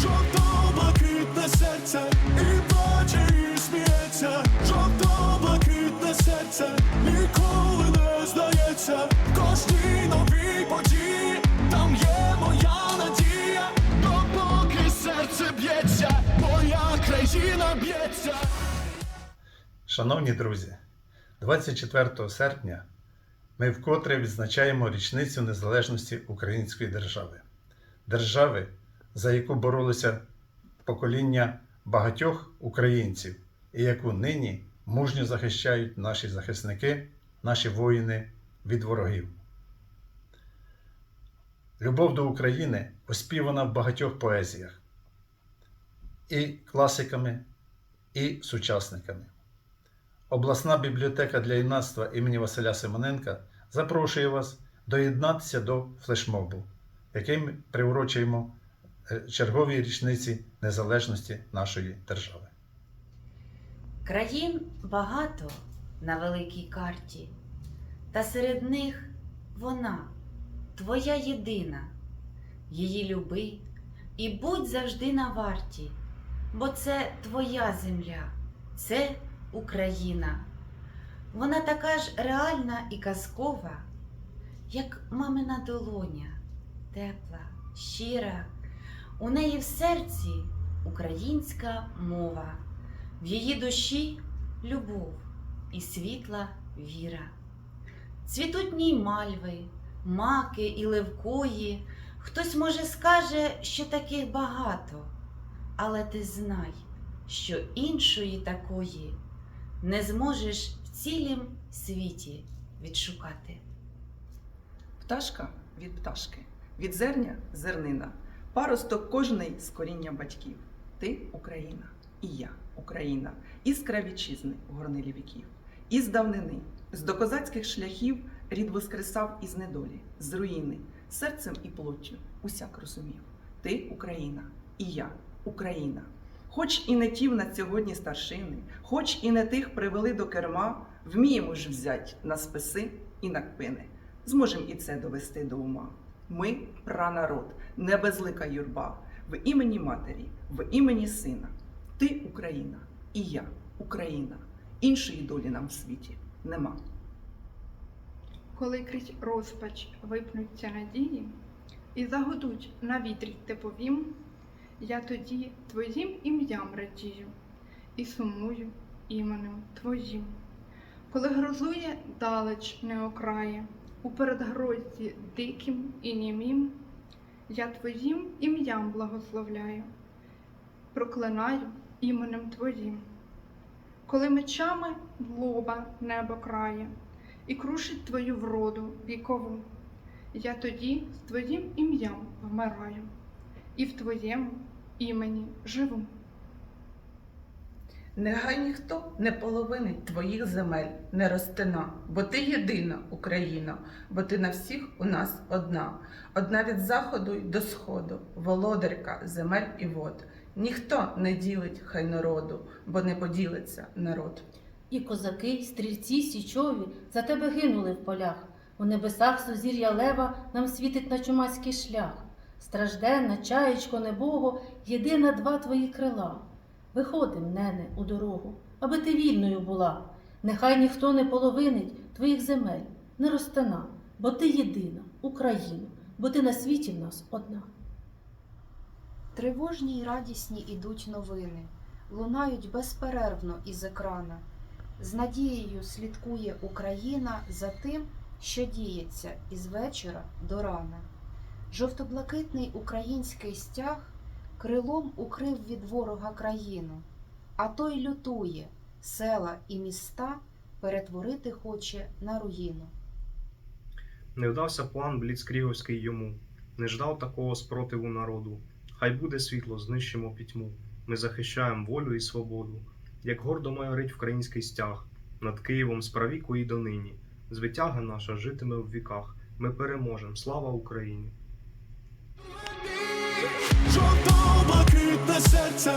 Жовто-блакитне серце, і плаче, сміється. Жовто-блакитне серце, ніколи не здається. Кожній новій події, там є моя надія. Допоки серце б'ється, моя країна б'ється. Шановні друзі, 24 серпня ми вкотре відзначаємо річницю незалежності Української держави, держави, за яку боролися покоління багатьох українців, і яку нині мужньо захищають наші захисники, наші воїни від ворогів. Любов до України оспівана в багатьох поезіях, і класиками, і сучасниками. Обласна бібліотека для юнацтва імені Василя Симоненка запрошує вас доєднатися до флешмобу, який ми приурочуємо черговій річниці незалежності нашої держави. Країн багато на великій карті, та серед них вона, твоя єдина. Її люби і будь завжди на варті, бо це твоя земля, це Україна. Вона така ж реальна і казкова, як мамина долоня, тепла, щира. У неї в серці українська мова. В її душі любов і світла віра. Цвітуть ній мальви, маки і левкої. Хтось, може, скаже, що таких багато, але ти знай, що іншої такої не зможеш в цілім світі відшукати. Пташка від пташки, від зерня зернина, паросток кожний з коріння батьків. Ти Україна, і я Україна, іскра вітчизни в горнилі віків. Із давнини, з докозацьких шляхів рід воскресав із недолі, з руїни, серцем і плоттю усяк розумів. Ти Україна, і я Україна. Хоч і не тів на сьогодні старшини, хоч і не тих привели до керма, вміємо ж взять на списи і на кпини. Зможем і це довести до ума. Ми пранарод, не безлика юрба, в імені матері, в імені сина. Ти Україна, і я Україна. Іншої долі нам в світі нема. Коли крізь розпач випнуться надії і загудуть на вітрі теповім, я тоді твоїм ім'ям радію і сумую іменем твоїм. Коли грозує далеч неокрає, у передгрозді диким і німім, я твоїм ім'ям благословляю, проклинаю іменем твоїм. Коли мечами лоба небо крає, і крушить твою вроду вікову. Я тоді з твоїм ім'ям вмираю, і в твоєму імені живу. Нехай ніхто не половинить твоїх земель, не розтина, бо ти єдина Україна, бо ти на всіх у нас одна, одна від заходу й до сходу, володарка земель і вод. Ніхто не ділить хай народу, бо не поділиться народ. І козаки, стрільці січові за тебе гинули в полях. У небесах сузір'я лева нам світить на чумацький шлях. Стражденна, чаєчко небого, єдина два твої крила. Виходим, нене, у дорогу, аби ти вільною була. Нехай ніхто не половинить твоїх земель, не розтина, бо ти єдина, Україна, бо ти на світі в нас одна. Тривожні й радісні ідуть новини, лунають безперервно із екрана. З надією слідкує Україна за тим, що діється із вечора до рана. Жовто-блакитний український стяг крилом укрив від ворога країну, а той лютує, села і міста перетворити хоче на руїну. Не вдався план бліцкріговський йому, не ждав такого спротиву народу. Хай буде світло, знищимо пітьму. Ми захищаємо волю і свободу. Як гордо майорить український стяг над Києвом справіку і донині. Звитяга наша житиме в віках. Ми переможемо. Слава Україні! Жовто-блакитне серце,